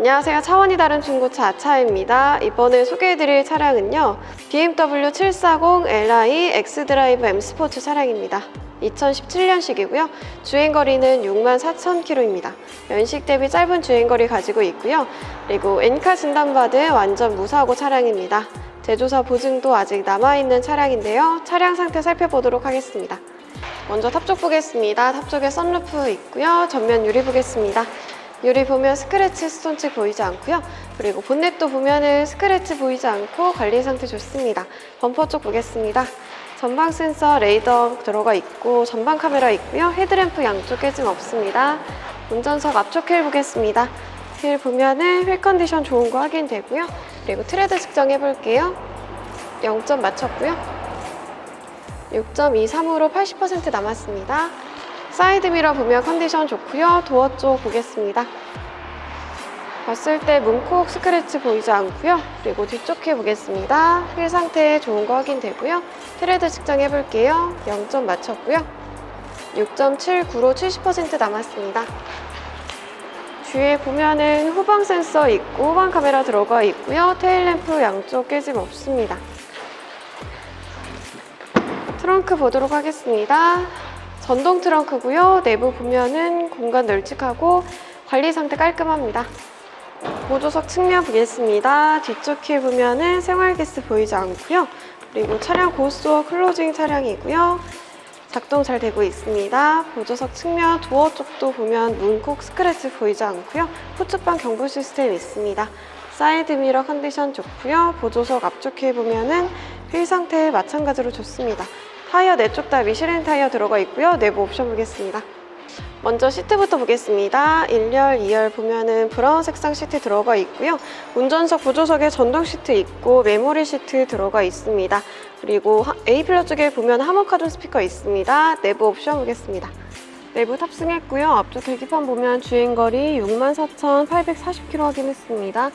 안녕하세요. 차원이 다른 중고차 아차입니다. 이번에 소개해드릴 차량은요. BMW 740 Li X드라이브 M 스포츠 차량입니다. 2017년식이고요. 주행거리는 64,000km입니다. 연식 대비 짧은 주행거리 가지고 있고요. 그리고 엔카 진단받은 완전 무사고 차량입니다. 제조사 보증도 아직 남아있는 차량인데요. 차량 상태 살펴보도록 하겠습니다. 먼저 탑쪽 보겠습니다. 탑쪽에 썬루프 있고요. 전면 유리 보겠습니다. 유리 보면 스크래치 스톤치 보이지 않고요. 그리고 본넷도 보면은 스크래치 보이지 않고 관리 상태 좋습니다. 범퍼 쪽 보겠습니다. 전방 센서 레이더 들어가 있고 전방 카메라 있고요. 헤드램프 양쪽 깨짐 없습니다. 운전석 앞쪽 휠 보겠습니다. 휠 보면은 휠 컨디션 좋은 거 확인되고요. 그리고 트레드 측정 해 볼게요. 0점 맞췄고요. 6.23으로 80% 남았습니다. 사이드 미러 보면 컨디션 좋고요. 도어 쪽 보겠습니다. 봤을 때 문콕 스크래치 보이지 않고요. 그리고 뒤쪽 해 보겠습니다. 휠 상태 좋은 거 확인되고요. 트레드 측정 해 볼게요. 0점 맞췄고요. 6.79로 70% 남았습니다. 뒤에 보면은 후방 센서 있고 후방 카메라 들어가 있고요. 테일 램프 양쪽 깨짐 없습니다. 트렁크 보도록 하겠습니다. 전동 트렁크고요. 내부 보면은 공간 널찍하고 관리 상태 깔끔합니다. 보조석 측면 보겠습니다. 뒤쪽 휠 보면은 생활기스 보이지 않고요. 그리고 차량 고스도어 클로징 차량이고요. 작동 잘 되고 있습니다. 보조석 측면 도어 쪽도 보면 문콕 스크래치 보이지 않고요. 후측방 경보 시스템 있습니다. 사이드 미러 컨디션 좋고요. 보조석 앞쪽 휠 보면은 휠 상태 마찬가지로 좋습니다. 타이어 네쪽다 미슐린 타이어 들어가 있고요. 내부 옵션 보겠습니다. 먼저 시트부터 보겠습니다. 1열, 2열 보면은 브라운 색상 시트 들어가 있고요. 운전석, 보조석에 전동 시트 있고 메모리 시트 들어가 있습니다. 그리고 하- A 필러 쪽에 보면 하모카돈 스피커 있습니다. 내부 옵션 보겠습니다. 내부 탑승했고요. 앞쪽 계기판 보면 주행거리 64,840km 확인했습니다.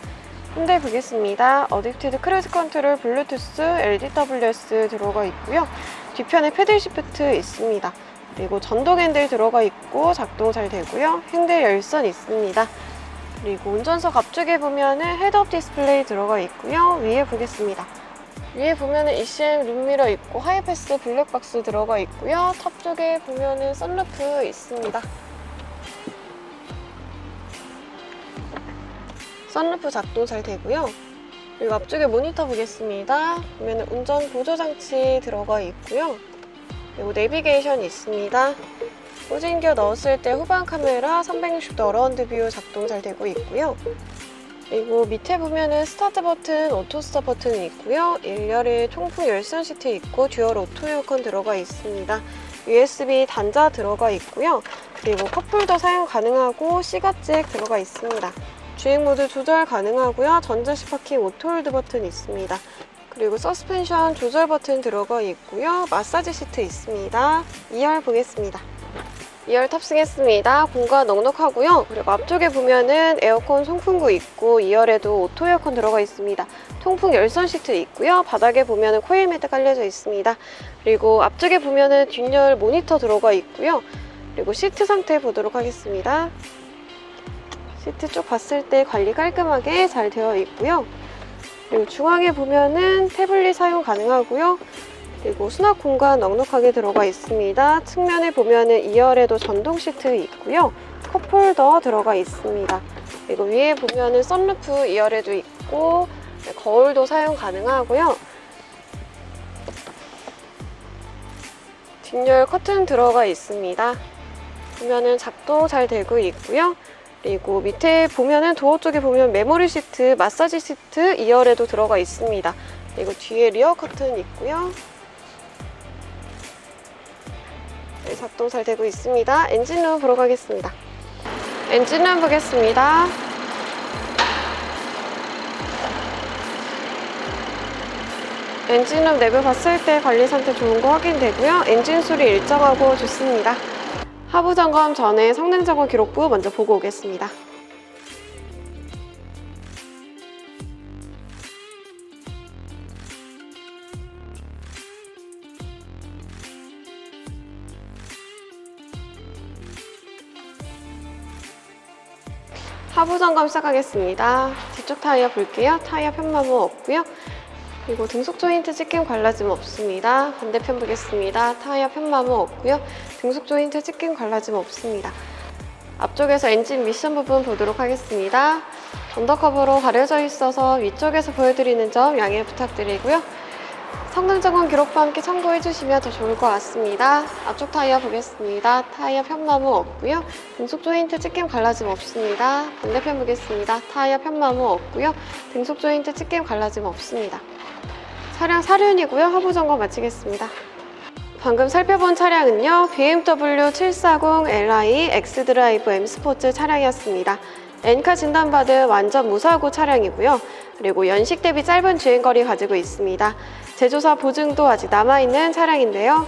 현대 보겠습니다. 어댑티드 크루즈 컨트롤 블루투스 LDWS 들어가 있고요. 뒤편에 패들 시프트 있습니다. 그리고 전동 핸들 들어가 있고 작동 잘 되고요. 핸들 열선 있습니다. 그리고 운전석 앞쪽에 보면은 헤드업 디스플레이 들어가 있고요. 위에 보겠습니다. 위에 보면은 ECM 룸미러 있고 하이패스 블랙박스 들어가 있고요. 탑 쪽에 보면은 썬루프 있습니다. 썬루프 작동 잘 되고요. 그리고 앞쪽에 모니터 보겠습니다. 보면은 운전 보조 장치 들어가 있고요. 그리고 내비게이션 있습니다. 꽂은겨 넣었을 때 후방 카메라 360도 어라운드 뷰 작동 잘 되고 있고요. 그리고 밑에 보면은 스타트 버튼, 오토 스탑 버튼이 있고요. 1열에 통풍 열선 시트 있고 듀얼 오토 에어컨 들어가 있습니다. USB 단자 들어가 있고요. 그리고 컵홀더 사용 가능하고 C가잭 들어가 있습니다. 주행 모드 조절 가능하고요. 전자식 파킹 오토홀드 버튼 있습니다. 그리고 서스펜션 조절 버튼 들어가 있고요. 마사지 시트 있습니다. 2열 보겠습니다. 2열 탑승했습니다. 공간 넉넉하고요. 그리고 앞쪽에 보면은 에어컨 송풍구 있고 2열에도 오토 에어컨 들어가 있습니다. 통풍 열선 시트 있고요. 바닥에 보면은 코일 매트 깔려져 있습니다. 그리고 앞쪽에 보면은 뒷열 모니터 들어가 있고요. 그리고 시트 상태 보도록 하겠습니다. 시트 쪽 봤을 때 관리 깔끔하게 잘 되어 있고요. 그리고 중앙에 보면은 태블릿 사용 가능하고요. 그리고 수납 공간 넉넉하게 들어가 있습니다. 측면에 보면은 2열에도 전동 시트 있고요. 컵홀더 들어가 있습니다. 그리고 위에 보면은 썬루프 2열에도 있고 네, 거울도 사용 가능하고요. 뒷열 커튼 들어가 있습니다. 보면은 작동 잘 되고 있고요. 그리고 밑에 보면은 도어 쪽에 보면 메모리 시트, 마사지 시트 2열에도 들어가 있습니다. 그리고 뒤에 리어 커튼 있고요. 네, 작동 잘 되고 있습니다. 엔진룸 보러 가겠습니다. 엔진룸 보겠습니다. 엔진룸 내부 봤을 때 관리 상태 좋은 거 확인되고요. 엔진 소리 일정하고 좋습니다. 하부 점검 전에 성능 점검 기록부 먼저 보고 오겠습니다. 하부 점검 시작하겠습니다. 뒤쪽 타이어 볼게요. 타이어 편마모 없고요. 그리고 등속 조인트 찢김 관라짐 없습니다. 반대편 보겠습니다. 타이어 편마모 없고요. 등속 조인트 찢김 관라짐 없습니다. 앞쪽에서 엔진 미션 부분 보도록 하겠습니다. 언더커버로 가려져 있어서 위쪽에서 보여드리는 점 양해 부탁드리고요. 성능 점검 기록과 함께 참고해 주시면 더 좋을 것 같습니다. 앞쪽 타이어 보겠습니다. 타이어 편마모 없고요. 등속 조인트 찢김 갈라짐 없습니다. 반대편 보겠습니다. 타이어 편마모 없고요. 등속 조인트 찢김 갈라짐 없습니다. 차량 사륜이고요. 하부 점검 마치겠습니다. 방금 살펴본 차량은요. BMW 740 Li X드라이브 M 스포츠 차량이었습니다. 엔카 진단받은 완전 무사고 차량이고요. 그리고 연식 대비 짧은 주행거리 가지고 있습니다. 제조사 보증도 아직 남아있는 차량인데요.